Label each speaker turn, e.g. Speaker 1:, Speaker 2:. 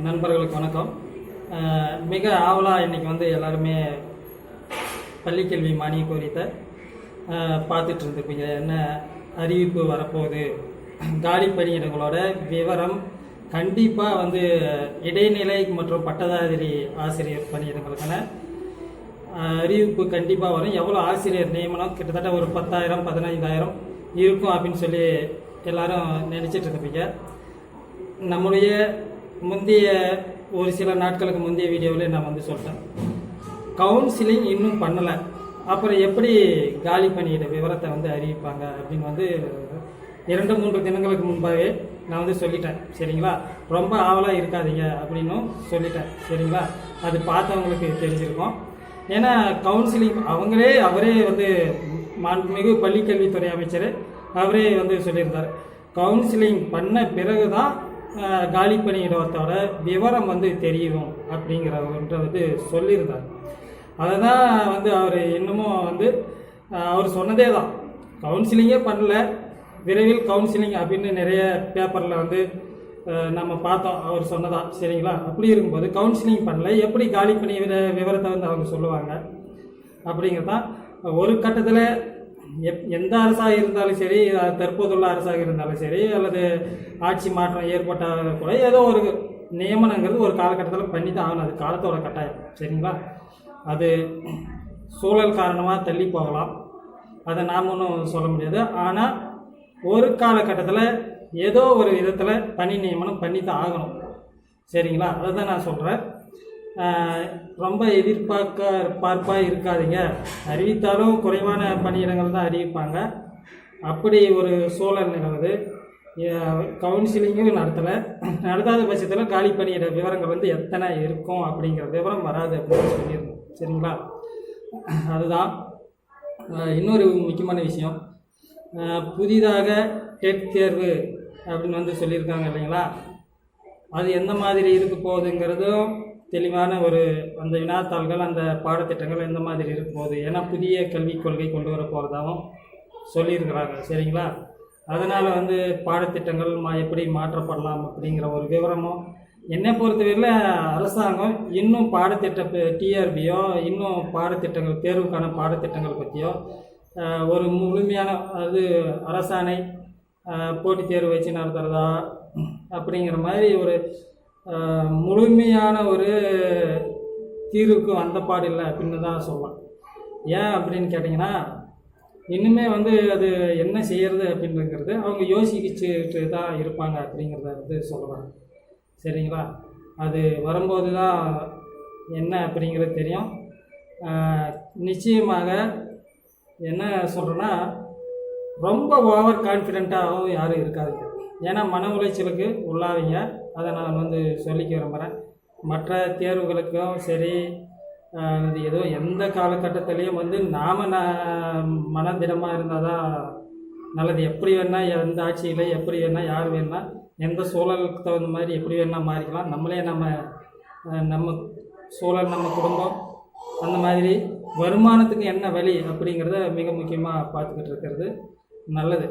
Speaker 1: நண்பர்களுக்கு வணக்கம். மிக ஆவலாக இன்றைக்கி வந்து எல்லாருமே பள்ளிக்கல்வி மானிய கோரித்தை பார்த்துட்டு இருந்திருப்பீங்க. என்ன அறிவிப்பு வரப்போகுது? காலி பணியிடங்களோட விவரம் கண்டிப்பாக வந்து இடைநிலை மற்றும் பட்டதாரி ஆசிரியர் பணியிடங்களுக்கான அறிவிப்பு கண்டிப்பாக வரும். எவ்வளோ ஆசிரியர் நியமனம்? கிட்டத்தட்ட ஒரு பத்தாயிரம் பதினைந்தாயிரம் இருக்கும் அப்படின்னு சொல்லி எல்லாரும் நினச்சிட்டு இருப்பீங்க நம்முடைய முந்தைய ஒரு சில நாட்களுக்கு முந்தைய வீடியோவில் நான் வந்து சொல்லிட்டேன் கவுன்சிலிங் இன்னும் பண்ணலை. அப்புறம் எப்படி காலி பணியிட விவரத்தை வந்து அறிவிப்பாங்க அப்படின்னு வந்து இரண்டு மூன்று தினங்களுக்கு முன்பாகவே நான் வந்து சொல்லிட்டேன். சரிங்களா? ரொம்ப ஆவலாக இருக்காதீங்க அப்படின்னும் சொல்லிட்டேன். சரிங்களா? அது பார்த்தவங்களுக்கு தெரிஞ்சிருக்கும். ஏன்னா கவுன்சிலிங் அவங்களே அவரே வந்து மாண்புமிகு பள்ளிக்கல்வித்துறை அமைச்சர். அவரே வந்து சொல்லியிருந்தார். கவுன்சிலிங் பண்ண பிறகு தான் காலி பணியிடத்தோட விவரம் வந்து தெரியும் அப்படிங்கிறன்ற வந்து சொல்லியிருந்தார். அதை தான் வந்து அவர் இன்னமும் வந்து அவர் சொன்னதே தான். கவுன்சிலிங்கே பண்ணல. விரைவில் கவுன்சிலிங் அப்படின்னு நிறைய பேப்பரில் வந்து நம்ம பார்த்தோம். அவர் சொன்னதா சரிங்களா? அப்படி இருக்கும்போது கவுன்சிலிங் பண்ணல. எப்படி காலி பண்ணி விவரத்தை வந்து அவங்க சொல்லுவாங்க? அப்படிங்கிறதான் ஒரு கட்டத்தில் எப் எந்த அரசாக இருந்தாலும் சரி தற்போதுள்ள அரசாக இருந்தாலும் சரி அல்லது ஆட்சி மாற்றம் ஏற்பட்டால் கூட ஏதோ ஒரு நியமனங்கிறது ஒரு காலகட்டத்தில் பண்ணி தான் ஆகணும். அது காலத்தோட கட்டாயம். சரிங்களா? அது சூழல் காரணமாக தள்ளி போகலாம். அதை நாம் ஒன்றும் சொல்ல முடியாது. ஆனால் ஒரு காலகட்டத்தில் ஏதோ ஒரு விதத்தில் பணி நியமனம் பண்ணி தான் ஆகணும். சரிங்களா? அதை தான் நான் சொல்கிறேன் ரொம்ப எதிர்பார்க்க பார்ப்பாக இருக்காதிங்க. அறிவித்தாலும் குறைவான பணியிடங்கள் தான் அறிவிப்பாங்க. அப்படி ஒரு சூழல் நிகழ்வு கவுன்சிலிங்கும் நடத்தலை. நடத்தாத பட்சத்தில் காலி பணியிட விவரங்கள் வந்து எத்தனை இருக்கும் அப்படிங்கிற விவரம் வராது அப்படின்னு சொல்லியிருந்தோம். சரிங்களா? அதுதான். இன்னொரு முக்கியமான விஷயம். புதிதாக டெட் தேர்வு அப்படின்னு வந்து சொல்லியிருக்காங்க இல்லைங்களா? அது எந்த மாதிரி இருக்க போகுதுங்கிறதும் தெளிவான ஒரு அந்த வினாத்தாள்கள் அந்த பாடத்திட்டங்கள் எந்த மாதிரி இருக்கும்போது ஏன்னா புதிய கல்விக் கொள்கை கொண்டு வர போகிறதாகவும் சொல்லியிருக்கிறாங்க. சரிங்களா? அதனால் வந்து பாடத்திட்டங்கள் மா எப்படி மாற்றப்படலாம் அப்படிங்கிற ஒரு விவரமும் என்னை பொறுத்தவரையில் அரசாங்கம் இன்னும் பாடத்திட்ட டிஆர்பியோ இன்னும் பாடத்திட்டங்கள் தேர்வுக்கான பாடத்திட்டங்கள் பற்றியோ ஒரு முழுமையான அது அரசாணை போட்டித் தேர்வு வச்சு நடத்துகிறதா அப்படிங்கிற மாதிரி ஒரு முழுமையான ஒரு தீர்வுக்கு வந்த பாடில்லை அப்படின்னு தான் சொல்லலாம் ஏன் அப்படின்னு கேட்டிங்கன்னா இன்னுமே வந்து அது என்ன செய்கிறது அப்படிங்கிறது அவங்க யோசிச்சுட்டு தான் இருப்பாங்க அப்படிங்கிறத வந்து சொல்லலாம் சரிங்களா? அது வரும்போது தான் என்ன அப்படிங்கிறது தெரியும். நிச்சயமாக என்ன சொல்கிறேன்னா ரொம்ப ஓவர் கான்ஃபிடெண்ட்டாகவும் யாரும் இருக்காதுங்க. ஏன்னா மன உளைச்சலுக்கு உள்ளாவீங்க அதை நான் வந்து சொல்லிக்க விரும்புகிறேன் மற்ற தேர்வுகளுக்கும் சரி இது ஏதோ எந்த காலகட்டத்திலையும் வந்து நாம் மனதிடமாக இருந்தால் தான் நல்லது. எப்படி வேணால் எந்த ஆட்சியில் எப்படி வேணால் யார் வேணால் எந்த சூழலுக்கு தகுந்த மாதிரி எப்படி வேணால் மாறிக்கலாம். நம்மளே நம்ம நம்ம சூழல் நம்ம குடும்பம் அந்த மாதிரி வருமானத்துக்கு என்ன வழி அப்படிங்கிறத மிக முக்கியமாக பார்த்துக்கிட்டு இருக்கிறது. நல்லது.